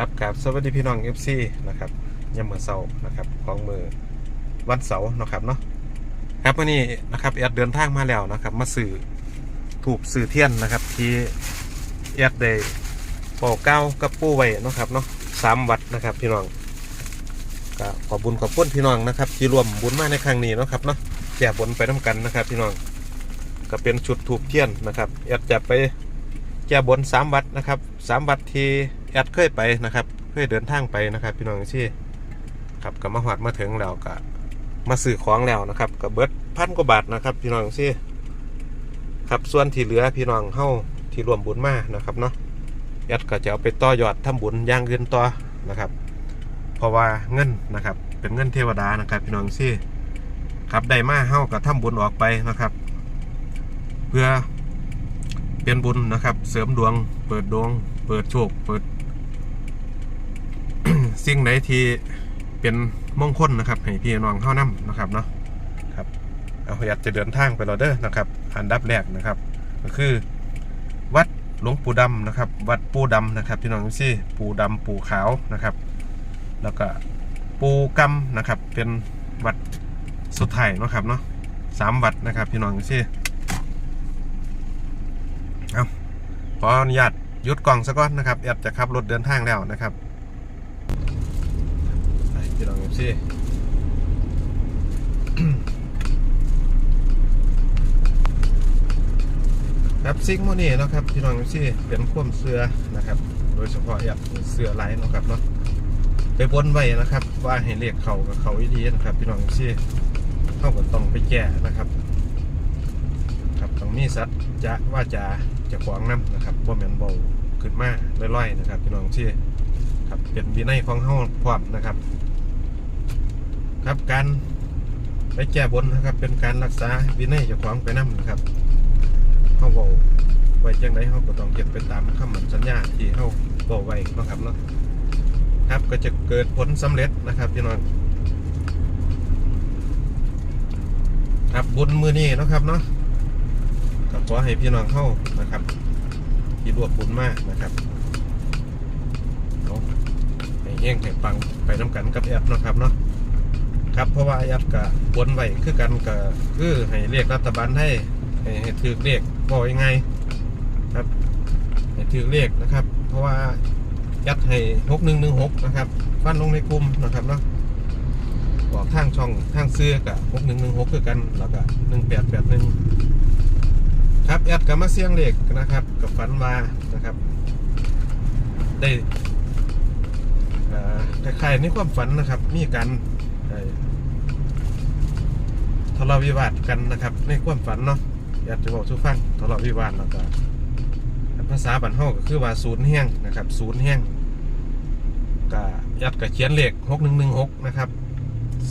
ครับกับสวัสดีพี่น้อง FC นะครับยามมื้อเช้านะครับของมือวันเสาร์นะครับเนาะครับวันนี้นะครับแอดเดินทางมาแล้วนะครับ มาสื่อถูกสื่อเทียนนะครับ ที่แอดได้ปอกเก้ากับปู้ไว้นะครับเนาะสามวัดนะครับพี่น้องก็ขอบุญขอบคุณพี่น้องนะครับ ที่รวมบุญมาในครั้งนี้นะครับเนาะแจกบุญไปน้กันนะครับ พี่น้องก็เป็นชุดถูกเทียนนะครับแอดจะไปแจก้บนสามวัดนะครับสามวัดที่ แอดเคยไปนะครับเคยเดินทางไปนะครับ พี่น้องที่ครับก็มาหอดมาถึงแล้วก็มาซื้อของแล้วนะครับก็เบิร์ดพันกว่าบาทนะครับพี่น้องที่ครับส่วนที่เหลือพี่น้องเฮาที่รวมบุญมานะครับเนาะแอดก็จะเอาไปต่อยอดทำบุญย่างอื่นต่อนะครับ เพราะว่าเงินนะครับ เป็นเงินเทวดานะครับ พี่น้องที่ครับได้มาเฮาก็ทำบุญออกไปนะครับ เพื่อเป็นบุญนะครับ เสริมดวง เปิดดวง เปิดโชค เปิด สิ่งไหนที่เป็นมงคลนะครับให้พี่น้องเข้านํนะครับเนาะครับเอาอยากจะเดินทางไปเราเด้อนะครับ อันดับแรกนะครับ ก็คือวัดหลวงปู่ดำนะครับ วัดปู่ดำนะครับพี่น้องซี่ปู่ดำปู่ขาวนะครับ แล้วก็ปู่กำนะครับ เป็นวัดสุดท้ายนะครับเนาะสามวัดนะครับพี่น้องซี่ขออนุญาตยุดกล่องซะก่อนนะครับแอดจะขับรถเดินทางแล้วนะครับ พี่น้องเอฟซีครับซิงโมนี่นะครับพี่น้องเอฟซีเป็นควมเสือนะครับ โดยเฉพาะแอดเสือไลน์นะครับเนาะไปบนไว้นะครับ ว่าให้เรียกเขากับเขาอีดีนะครับ พี่น้องเอฟซีเข้าก็ต้องไปแก้นะครับ ครับต้องมีสัตว์จะว่าจะจะขวางน้ำนะครับบ่แม่นเบาขึ้นมาลอยๆนะครับ พี่น้องที่ครับเป็นวินัยของเฮาพร้อมนะครับ ครับการไปแก้บนนะครับ เป็นการรักษาวินัยเจะขวางไปน้ำนนะครับเฮาเบาไว้จังไดเฮาก็ต้องเก็บไปตามคำมั่นสัญญาที่เฮาเบาไว้นะครับเนาะครับก็จะเกิดผลสำเร็จนะครับพี่น้องครับบุญมือนี้นะครับเนาะก็ขอให้พี่น้องเข้านะครับที่รวบบุญมากนะครับเอาให้แห้งให้ปังไปน้ำกันกับแอดเนะครับเนาะ ครับเพราะว่าแอดกับบนไว้คือกันกับคือให้เรียกรัฐบาลให้ให้ให้ถือเรียกบอกยังไงครับให้ถือเรียกนะครับ เพราะว่าแอดให้หกหนึ่งหนึ่งหกนะครับฟันลงในกลุ่มนะครับเนาะบอกทางช่องทางเสื้อกับหกหนึ่งหนึ่งหกคือกันแล้วก็หนึ่งแปดแปดหนึ่งครับแอดกับมาเสียงเล็กนะครับ กับฝันมานะครับ ได้คล้ายๆในความฝันนะครับ มีการ ทะเลาะวิวาทกันนะครับ ในความฝันเนาะแอดจะบอกทุกฟังทะเลาะวิวาทแล้วก็ภาษาบันเฮาก็คือว่าศูนย์แห้งนะครับศูนย์แห้งก็แอดกับเขียนเลขหกหนึ่งหนึ่งหกนะครับ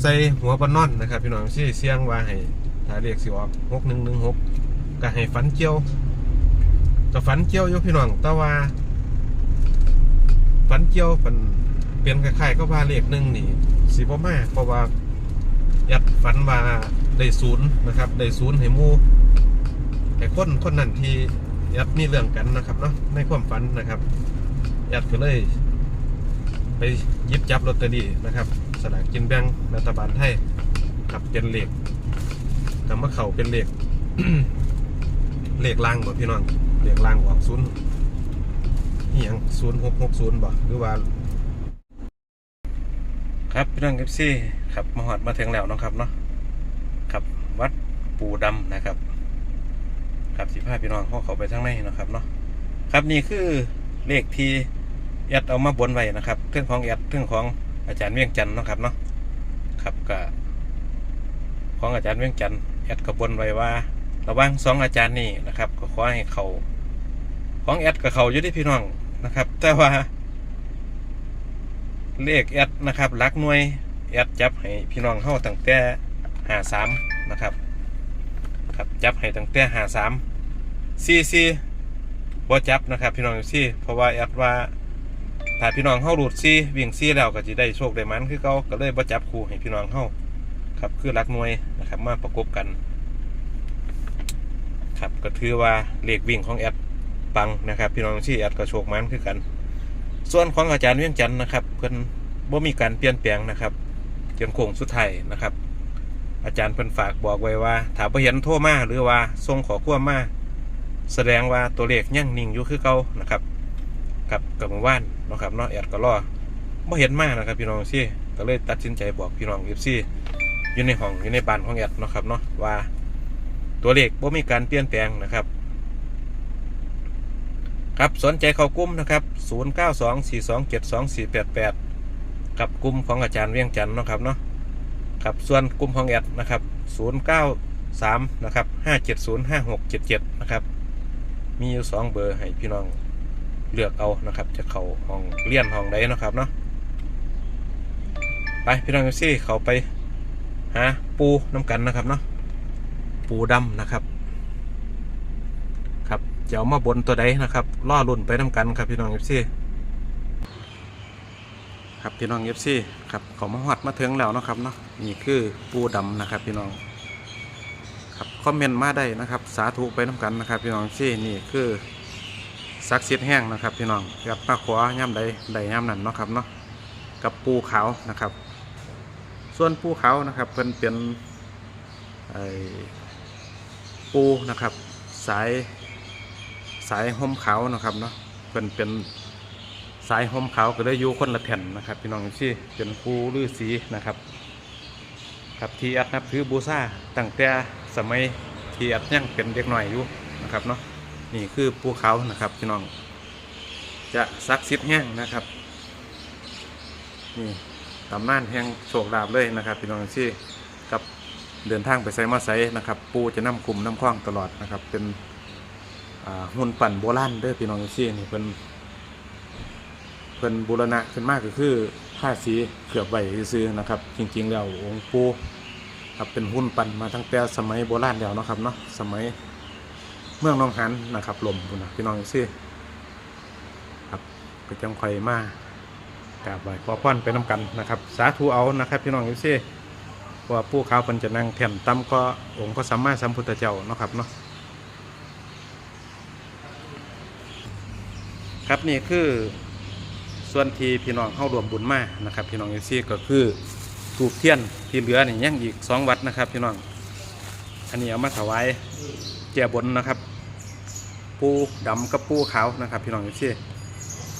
ใส่หัวบานนอนนะครับ พี่น้องที่เสียงว่าให้ถ้าเลขสิออกหกหนึ่งหนึ่งหกก็ให้ฝันเกี่ยวก็ฝันเกี่ยวอยู่พี่น้องแต่ว่าฝันเกี่ยวฝันเปลี่ยนคล้ายๆก็ว่าเลขหนึ่งนี่ สิบ่มาเพราะว่ายัดฝันว่าได้ศูนย์นะครับได้ศูนย์ให้มู่ให้คนคนนั้นที่ยัดมีเรื่องกันนะครับเนาะในความฝันนะครับ ยัดก็เลย ไปยิบจับลอตเตอรี่นะครับสลากกินแบ่งรัฐบาลไทยครับเป็นเหลขกำมาเข่าเป็นเหลขเหลขล่างบ่พี่น้องเหลขล่างออกศูนย์นี่ยังศูนย์หกหกศูนย์บ่หรือว่า ครับพี่น้องเอฟซีครับมาหอดมาถึงแล้วเนาะครับเนาะครับวัดปูดำนะครับ ครับสิพาพี่น้องเขาเขาไปทางในเนาะครับเนาะครับนี่คือเลขที่แอดเอามาบนไว้นะครับเรื่องของแอดเรื่องของอาจารย์เวียงจันทร์เนาะครับเนาะครับก็ของอาจารย์เวียงจันทร์แอดก็บนไว้ว่า ระว่างสองอาจารย์นี่นะครับ ก็ขอให้เขาของแอดกับเขาอยู่ที่พี่น้องนะครับ แต่ว่า เลขแอดนะครับลักหน่วยแอดจับให้พี่น้องเข้าตั้งแต่หาสามนะครับครับจับให้ตั้งแต่หาสามซีซีบ่จับนะครับพี่น้องซีเพราะว่าแอดว่าถ้าพี่น้องเข้าหลุดซีวิ่งซีแล้วก็จะได้โชคได้มันคือเขาก็เลยบ่จับคู่ให้พี่น้องเข้าครับคือลักหน่วยนะครับมาประกบกันครับก็ถือว่าเลขวิ่งของแอดปังนะครับ พี่น้องที่แอดก็โชคมันคือกัน ส่วนของอาจารย์เวียงจันทร์นะครับเพิ่นบ่มีการเปลี่ยนแปลงนะครับจนโค้งสุดท้ายนะครับ อาจารย์เพิ่นฝากบอกไว้ว่าถ้าบ่เห็นโทรมาหรือว่าส่งขอความมาแสดงว่าตัวเลขยังนิ่งอยู่คือเก่านะครับกับกับเมื่านนะครับเนาะแอดก็รอบ่เห็นมากนะครับพี่น้องซี่ก็เลยตัดสินใจบอกพี่น้อง FC อยู่ในห้องอยู่ในบ้านของแอดนะครับเนาะว่าตัวเลขบ่มีการเปลี่ยนแปลงนะครับ ครับสนใจเข้ากลุ่มนะครับ 0924272488 กับกลุ่มของอาจารย์เวียงจันทร์นะครับเนาะครับส่วนกลุ่มของแอดนะครับ 093 นะครับ 5705677 นะครับ มีอยู่สองเบอร์ให้พี่น้องเลือกเอานะครับ จะเข้าห้องเรียนห้องใดนะครับเนาะไปพี่น้องซี่เขาไปหาปูน้ำกันนะครับเนาะปูดำนะครับ จะเอามาบนตัวใดนะครับล่อลุ่นไปน้ำกันครับพี่น้องเอฟซีครับพี่น้องเอฟซีครับเขามาหอดมาถึงแล้วนะครับเนาะนี่คือปูดำนะครับพี่น้องครับคอมเมนต์มาได้นะครับ สาธุไปน้ำกันนะครับ พี่น้องซี่นี่คือซักซิดแห้งนะครับ พี่น้องกับปลาขวาย่ำใดใดย่ำนั่นเนาะครับเนาะกับปูขาวนะครับ ส่วนปูขาวนะครับเป็นเป็นไอปูนะครับ สาย สายห่มขาวนะครับเนาะเป็นเป็นสายห่มขาวก็ได้อยู่คนละแผ่นนะครับ พี่น้องที่เป็นปูฤาษีนะครับ ครับที่อัดนับถือบูซาตั้งแต่สมัยที่อัดยังเป็นเด็กหน่อยอยู่นะครับเนาะนี่คือปูเขานะครับพี่น้อง จะซักซิดแห้งนะครับนี่ตำนานแห่งโชคลาภเลยนะครับ พี่น้องที่กับเดินทางไปไซมาไซนะครับ ปูจะนำคุมน้ำคว้างตลอดนะครับ เป็น หุ่นปั่นโบราณเด้อพี่น้องที่นี่เป็นเพิ่นบูรณะขึ้นมากก็คือผ้าสีเขือบใบซื้อนะครับ จริง ๆ แล้วองค์ปูครับเป็นหุ่นปั่นมาตั้งแต่สมัยโบราณแล้วนะครับเนาะสมัยเมืองหนองหันนะครับลมพุ่นนะพี่น้องที่ครับก็จังคอยมากราบไหว้ขอพรไปน้ำกันนะครับ สาธุเอานะครับ พี่น้องที่ว่าผู้ขาวเพิ่นจะนั่งแท่นต่ำก็องค์พระสัมมาสัมพุทธเจ้านะครับเนาะ ครับนี่คือส่วนที่พี่น้องเข้ารวมบุญมานะครับ พี่น้องเอซี่ก็คือถูกเทียนที่เหลือนี่ยังอีกสองวัดนะครับ พี่น้องอันนี้เอามาถวายแก่บนนะครับ ปูดำกับปูขาวนะครับ พี่น้องเอซี่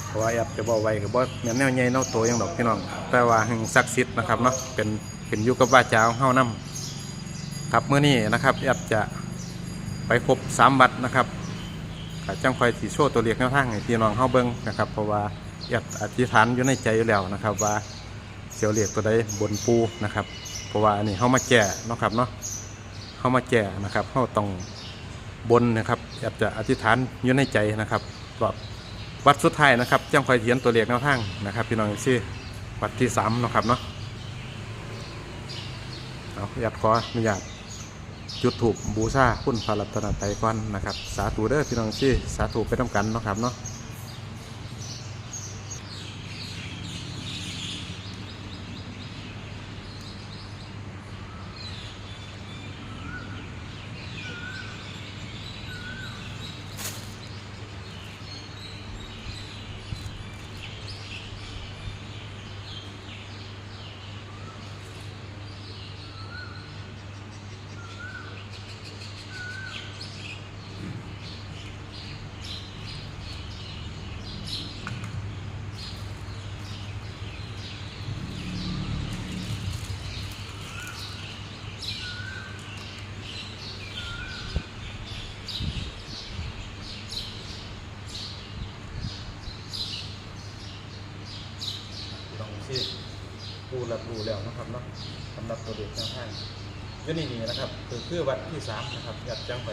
เพราะว่าแอบจะบอกไว้กับว่าแนแนวใหญ่เนาโตอยังดอกพี่น้อง แต่ว่าหึงศักดิ์สิทธิ์นะครับเนาะเป็นเป็นยู่กับว่าเจ้าเฮานํครับเมื่อนี้นะครับแอบจะไปครบสามวัดนะครับ ก็จังคอยสีโชว์ตัวเลขแนวทางให้พี่น้องเฮาเบิ่งนะครับ เพราะว่าแอบอธิษฐานอยู่ในใจอยู่แล้วนะครับ ว่าเสียวเลขตัวใดบนปูนะครับ เพราะว่าอันนี้เฮามาแก่เนาะครับเนาะเฮามาแก่นะครับเฮาต้องบนนะครับแอบจะอธิษฐานอยู่ในใจนะครับว่าวัดสุดท้ายนะครับจังคอยเขียนตัวเลขแนวทางนะครับ พี่น้องซี่วัดที่สามนะครับเนาะเอาอยากขออนุญาต จุดถูกบูชาคุณพระรัตนตรัยก่อนนะครับ สาธุเด้อพี่น้องที่สาธุไปต้องกันเนาะครับเนาะ ลองที่ผู้ รับรู้แล้วนะครับเนาะสำหรับตัวเด็กข้างๆก็นี่นี่นะครับคือคือวัดที่สามนะครับยัดจังไป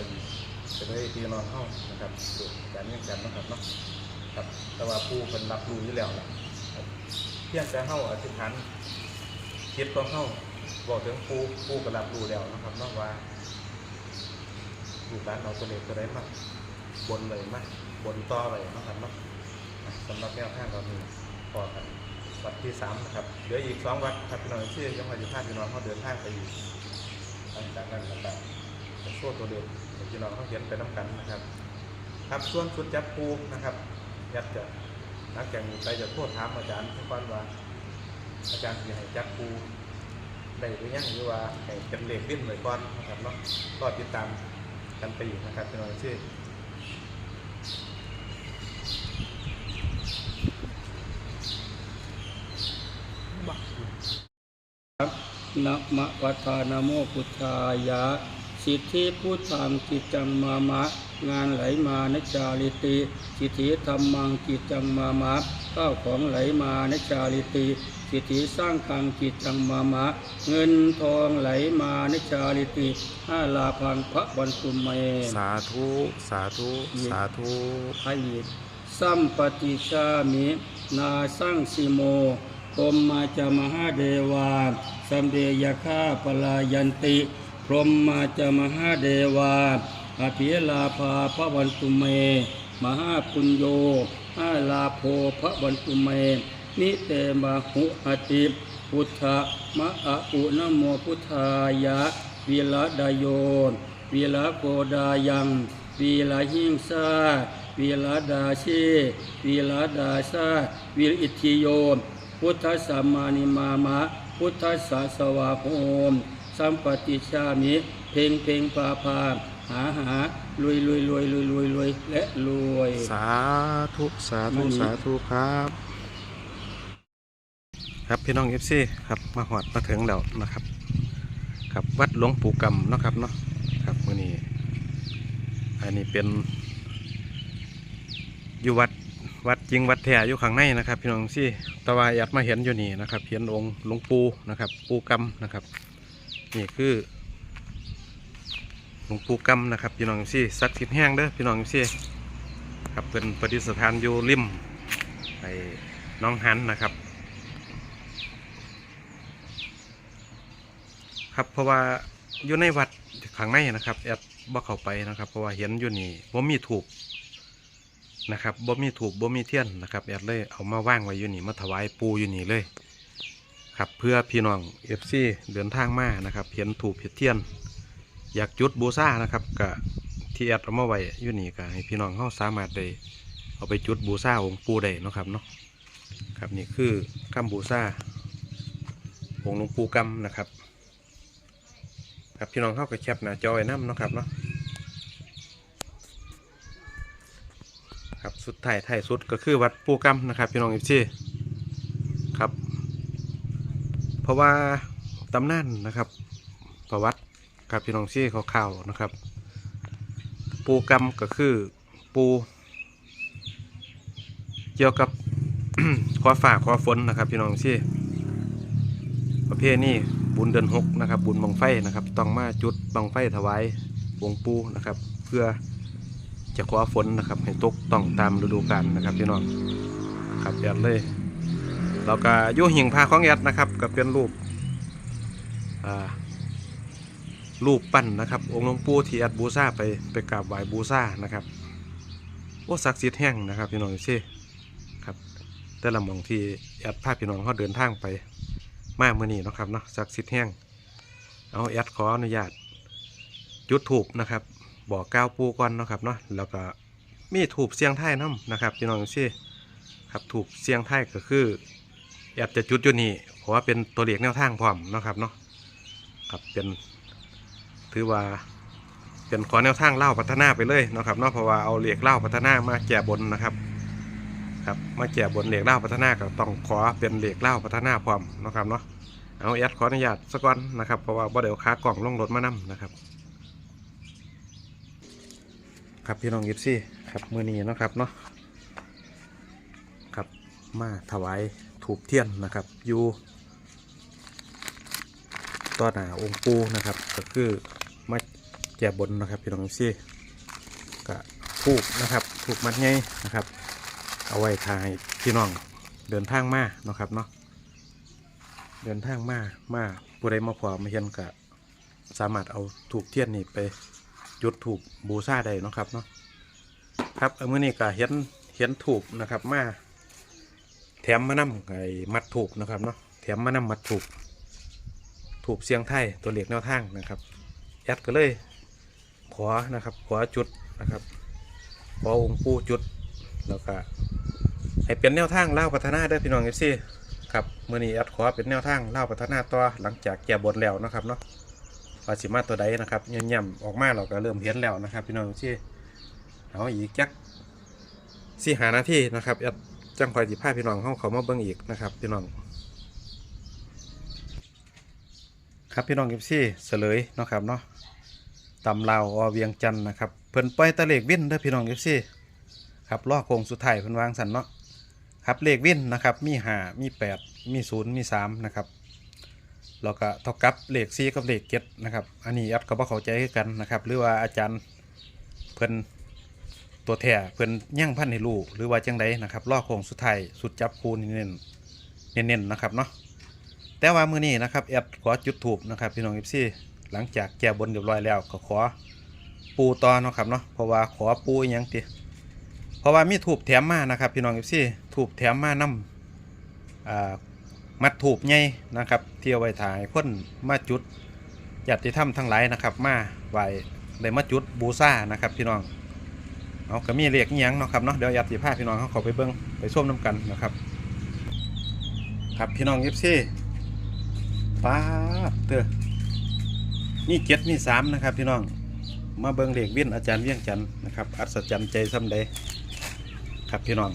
จะได้ตีนองเข้านะครับดูการเลี้ยงกันนะครับเนาะครับแต่ว่าผู้เป็นรับรู้อยู่แล้วล่ะเพียงแต่เข้าอธิษฐานคิดก็เข้าบอกถึงผู้ผู้ก็รับรู้แล้วนะครับเนาะว่าลูกหลานเราตัวเล็กตัวใดมากบนเลยมากบนต่อเลยนะครับเนาะอะสำหรับแนวทางเรามีพอกัน วัดที่สามนะครับเหลืออีกสองวัดครับพี่น้องที่ยังมาอยู่ภาคพี่น้องเขาเดินทางไปอยู่หลังจากนั้นนะครับโซ่ตัวเดิมให้พี่น้องเขาเขียนไปน้ำกันนะครับ ครับส่วนชุดจับปูนะครับอยัดจะหลังจากนี้ไปจะโทษถามอาจารย์ทุกวันว่า อาจารย์จะให้จับปูได้หรือยังหรือว่าให้เป็นเลขวิ่นไว้ก่อนนะครับเนาะก็ติดตามกันไปอีกนะครับเป็นวันชื่อ นะมะวัฏานะโมพุทธายะ สิทธิพุทธังกิจจังมามะ งานไหลมานจาริติ สิทธิธรรมังกิจจังมามะข้าวของไหลมานจาริติสิทธิสร้างคังกิจจังมามะ เงินทองไหลมานจาริติห้าลาพังพระวันตุเม สาธุ สาธุ สาธุพระยิตสัมปติชามิ นาสังสิโมพรหมมาจามหาเดวา สัมเดยคาปลายันติ พรหมมาจมหาเดวาอภิลาภาพระวันตุเม มหาปุญโยอาลาโภพระวันตุเม นิเตมหุอติพุทธะมะอะอุนโมพุทธายะวิลาดายโยวิลาโกดายังวีลาหิงซาวีลาดาเชวีลาดาซาวีลอิทธิโยมพุทธสัมมานิมามะ พุทธสาสวาโหมสัมปติชามิ เพ่งเพ่งปาพาหาหาลุยลุยลุยลุยลุยลุยและรวย สาธุสาธุมันมีสาธุครับ ครับพี่น้องเอฟซีครับมาหอดมาถึงแล้วนะครับ ครับวัดหลวงปู่กำเนาะครับเนาะครับมื่อนี้อันนี้เป็นอยู่วัด วัดจริงวัดแท้อยู่ข้างในนะครับ พี่น้องซี่ตะวายอัดมาเห็นอยู่นี่นะครับเห็นองค์หลวงปู่นะครับ ปู่กำนะครับ นี่คือหลวงปู่กำนะครับพี่น้องซี่ศักดิ์สิทธิ์แห้งเด้อพี่น้องซี่ครับเป็นปฏิสถานอยู่ริมไอ้น้องหันนะครับ ครับเพราะว่าอยู่ในวัดข้างในนะครับแอดบ่เข้าไปนะครับ เพราะว่าเห็นอยู่นี่บ่มีถูก นะครับบ่มีถูกบ่มีเทียนนะครับแอดเลยเอามาว่างไว้อยู่นี่มาถวายปูอยู่นี่เลยครับเพื่อพี่น้อง FC เดินทางมานะครับเห็นถูกเห็นเทียน อยากจุดบูชานะครับก็ที่แอดเอามาไว้อยู่นี่ก็ให้พี่น้องเขาสามารถได้เอาไปจุดบูชาองค์ปูได้นะครับเนาะครับนี่คือคำบูชาองค์หลวงปู่กำนะครับครับพี่น้องเข้ากับแคปหน้าจอไว้น้ำนะครับเนาะครับ สุดท้ายท้ายสุดก็คือวัดปูกำนะครับพี่น้องเอีซี่ครับ เพราะว่าตำนานนะครับ ประวัติครับพี่น้องซี่ข่าวๆนะครับ ปูกำก็คือปูเกี่ยวกับขอฝากขอฝนนะครับพี่น้องซี่ประเภทนี้บุญเดือนหกนะครับ บุญบังไฟนะครับ ต้องมาจุดบังไฟถวายองค์ปูนะครับ เพื่อ จะขอฝนนะครับ ให้ตกต้องตามฤดูกาลนะครับพี่น้องครับแอดเลย เราก็ยุ่หิ่งพาของแอดนะครับก็เป็นรูปรูปปั้นนะครับ องค์หลวงปู่ที่แอดบูชาไปไปกราบไหว้บูชานะครับโอ้ศักดิ์สิทธิ์แห้งนะครับพี่น้องซี่ครับแต่ละหมองที่แอดพาพี่น้องเขาเดินทางไปมาเมื่อนี้นะครับเนาะศักดิ์สิทธิ์แห้งเอาแอดขออนุญาตจุดถูกนะครับ บอกก้าวปูก่อนเนาะครับเนาะแล้วก็มีถูกเสียงไทยน้ำนะครับพี่น้องซี่ครับถูกเสียงไทยก็คือแอดจะจุดอยู่นี่เพราะว่าเป็นตัวเลขแนวทางพร้อมนะครับเนาะครับเป็นถือว่าเป็นขอแนวทางเล่าพัฒนาไปเลยนะครับเนาะเพราะว่าเอาเหล็กเล่าพัฒนามาแก่บนนะครับครับมาแก่บนเหล็กเล่าพัฒนาก็ต้องขอเป็นเหล็กเล่าพัฒนาพร้อมนะครับเนาะเอาแอดขออนุญาตสักก่อนนะครับเพราะว่าบ่เดี๋ยวขากล่องลงรถมานํนะครับ ครับพี่น้องยิปซี่ครับมือนี้นะครับเนาะครับมาถวายถูกเทียนนะครับอยู่ต่อหน้าองค์ปูนะครับ ก็คือมาแก่บนนะครับพี่น้องยิปซี่ก็ถูกนะครับถูกมัดไงนะครับ เอาไว้ทายพี่น้องเดินทางมาเนาะครับเนาะเดินทางมามาผู้ใดมาพอมาเห็นก็สามารถเอาถูกเทียนนี่ไป จุดถูกบูชาได้นะครับเนาะครับเอามื่อนี้ก็เห็นเห็นถูกนะครับมาแถมมานำไอ้มัดถูกนะครับเนาะแถมมานำมัดถูกถูกเสียงไทยตัวเหล็กแนวทางนะครับแอดก็เลยขอนะครับขอจุดนะครับขอองค์ปู่จุดแล้วก็ให้เป็นแนวทางเล่าพัฒนาเด้พี่น้องเอฟซีครับเมื่อนี้แอดขอเป็นแนวทางเล่าพัฒนาต่อหลังจากแก่บนแล้วนะครับเนาะ ว่าสิมาตัวใดนะครับย่ำๆออกมาเราก็เริ่มเห็นแล้วนะครับ พี่น้องเอฟซีเอาอีกจักสี่หานาทีนะครับจังคอยสิพาพี่น้องเข้าเขามาเบิ่งอีกนะครับ พี่น้อง ครับพี่น้องเอฟซีเฉลยนะครับเนาะตำลาวอเวียงจันนะครับเพิ่นปล่อยตะเลกวินเด้อพี่น้องเอฟซีครับล้อโค้งสุดท้ายเพิ่นวางสันเนาะครับเลขวินนะครับมีหามีแปดมีศูนย์มีสามนะครับ แล้วก็เท่ากับเลขสี่กับเลขเจ็ดนะครับ อันนี้แอดก็บ่เข้าใจกันนะครับ หรือว่าอาจารย์เพิ่นตัวแท้เพิ่นย่างพันให้รู้หรือว่าจังไดนะครับล้อโค้งสุดท้ายสุดจับคูเน้นเน้นๆนะครับเนาะแต่ว่ามื้อนี้นะครับแอดขอจุดถูกนะครับพี่น้องเอฟซีหลังจากแก้บนเรียบร้อยแล้วก็ขอปูต่อนะครับเนาะเพราะว่าขอปูอหยังติเพราะว่ามีถูกแถมมานะครับพี่น้องเอฟซีถูกแถมมานํอ่า มัดถูกใหญ่นะครับเที่เอาไว้ถ่ายคนมาจุดญาติธรรมทั้งหลายนะครับ มาไหวได้มาจุดบูชานะครับพี่น้องเอาก็มีเรียกอิหยังเนาะครับเนาะเดี๋ยวญาติพาพี่น้องเขาขาไปเบิ้งไปส้มน้ำกันนะครับ ครับพี่น้องเอฟซีป้าดเถอนี่เจ็ดนี่สามนะครับ พี่น้องมาเบิงเลขวินอาจารย์เวียงจันทร์นะครับอัศจรรย์ใจซ้ำใดครับพี่น้อง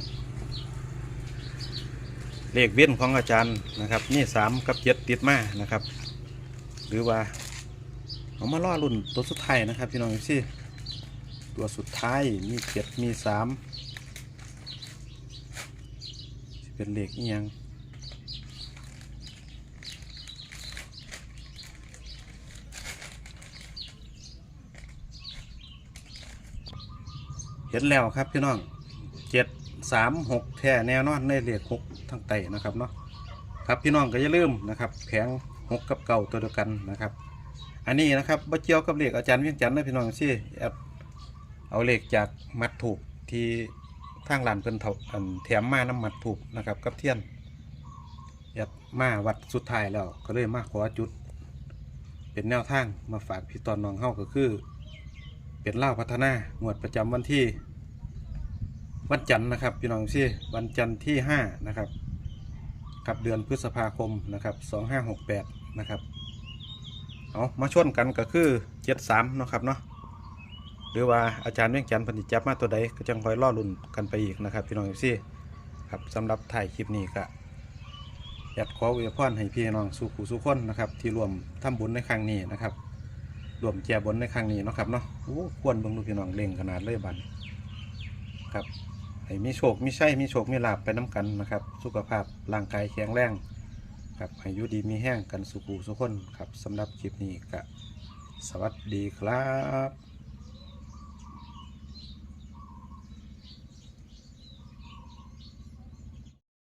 เลขวินของอาจารย์นะครับนี่สามกับเจ็ดติดมานะครับ หรือว่าเอามาล่อรุ่นตัวสุดท้ายนะครับพี่น้องสิตัวสุดท้ายมีเจ็ดมีสามเป็นเลขอียังเห็นแล้วครับพี่น้องเจ็ดสามหกแท่แน่นอนในเลขหก ทั้งไตนะครับเนาะครับพี่น้องก็อย่าลืมนะครับแผงหกกับเก่าตัวเดียวกันนะครับ อันนี้นะครับบ่เกี่ยวกับเหลขอาจารย์เวียงจันทร์นะพี่น้องสิแอบเอาเหลขจากมัดถูกที่ทางหลานเพิ่นเถาแถมมาน้ำมัดถูกนะครับกับเทียนแอบมาวัดสุดท้ายแล้วก็เลยมาขอจุด เป็นแนวทางมาฝากพี่ตอนน้องเฮาก็คือ เป็นเล่าพัฒนางวดประจำวันที่ วันจันทร์นะครับพี่น้องซี่วันจันทร์ที่ห้านะครับกับเดือนพฤษภาคมนะครับสองห้าหกแปดนะครับเอามาชนกันก็คือเจ็ดสามนาะครับเนาะหรือว่าอาจารย์เวียงจันทร์เพนธิจับมาตัวใดก็จังคอยล่อลุ่นกันไปอีกนะครับ พี่น้องซี่ครับสำหรับถ่ายคลิปนี้ก็อยากขออวยพรให้พี่น้องสุขุสุขคนนะครับ ที่รวมทำบุญในครั้งนี้นะครับรวมแจบนในครั้งนี้นะครับเนาะโอ้ควรเบิ่งดูพี่น้องเล่งขนาดเลยบัดครับ ให้มีโชคมีชัยมีโชคมีลาบไปน้ำกันนะครับ สุขภาพร่างกายแข็งแรงครับอายุดีมีแห้งกันสุขุสุขคนครับสำหรับคลิปนี้ก็สวัสดีครับ